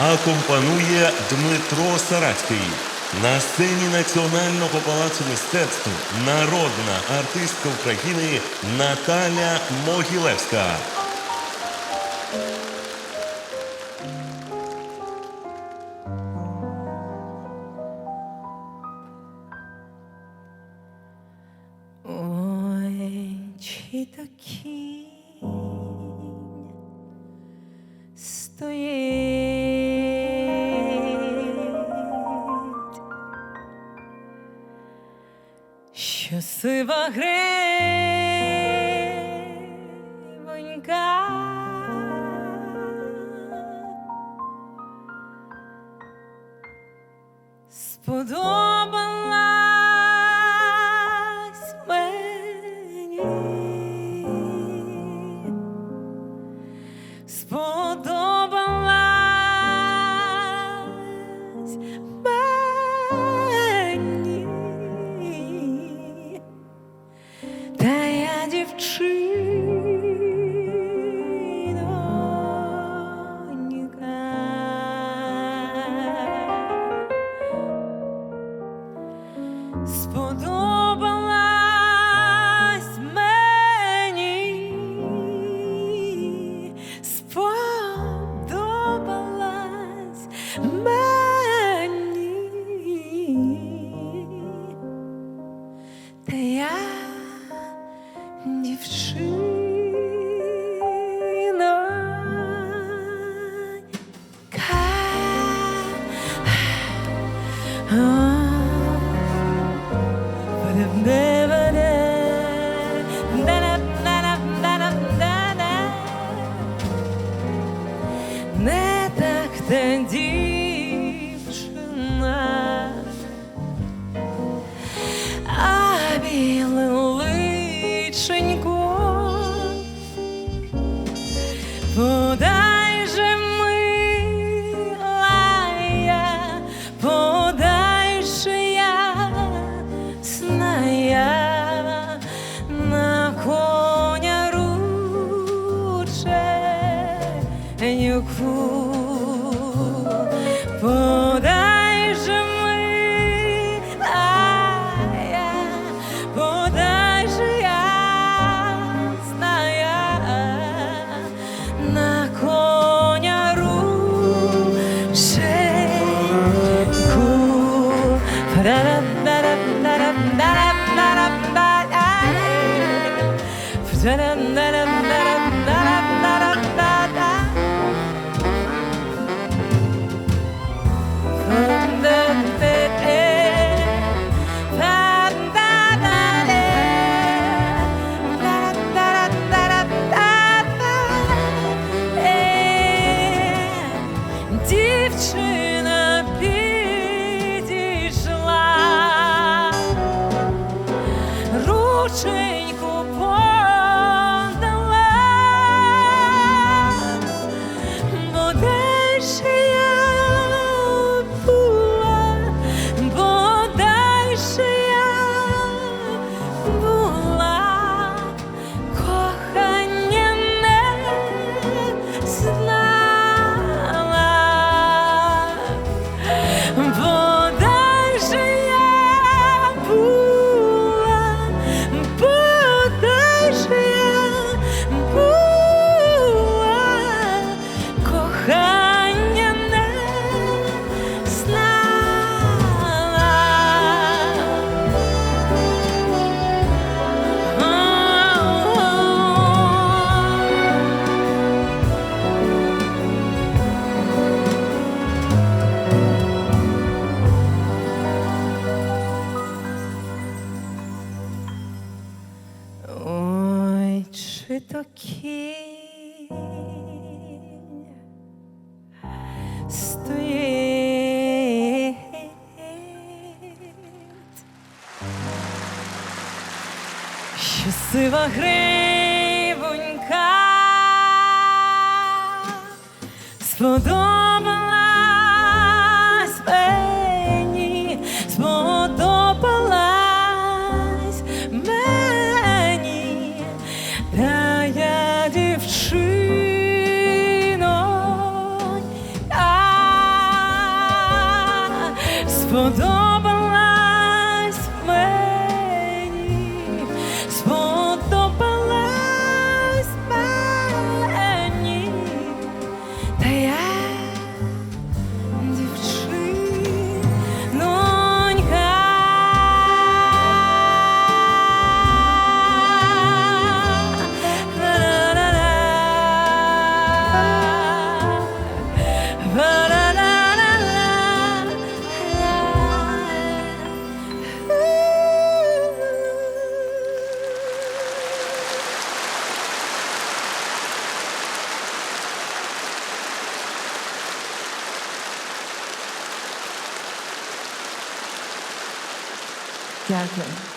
акомпанує Дмитро Сарацький. На сцені Національного палацу мистецтв народна артистка України Наталя Могилевська. Ой, чи то що сива гривонька сподобалась Сподобалась мені, сподобалась дівчинонька. Не так та дівчина, а біле личенько, 哭。Чи стоїть, що гривонька з сподобалась 家庭。